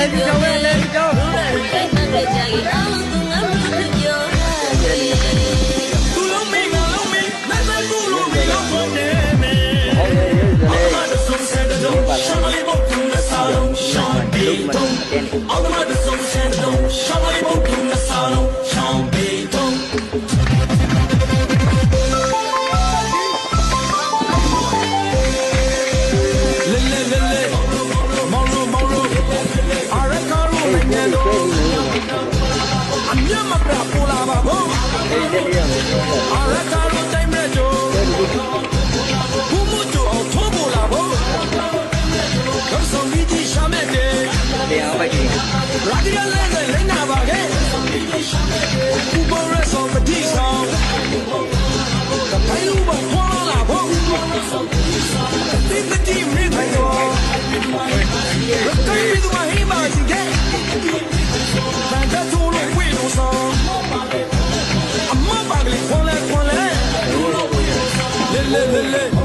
Let it go, let it go. All the mothers don't. don't. Rock it up, let's let it now, okay? Who bought us on the le, le, le.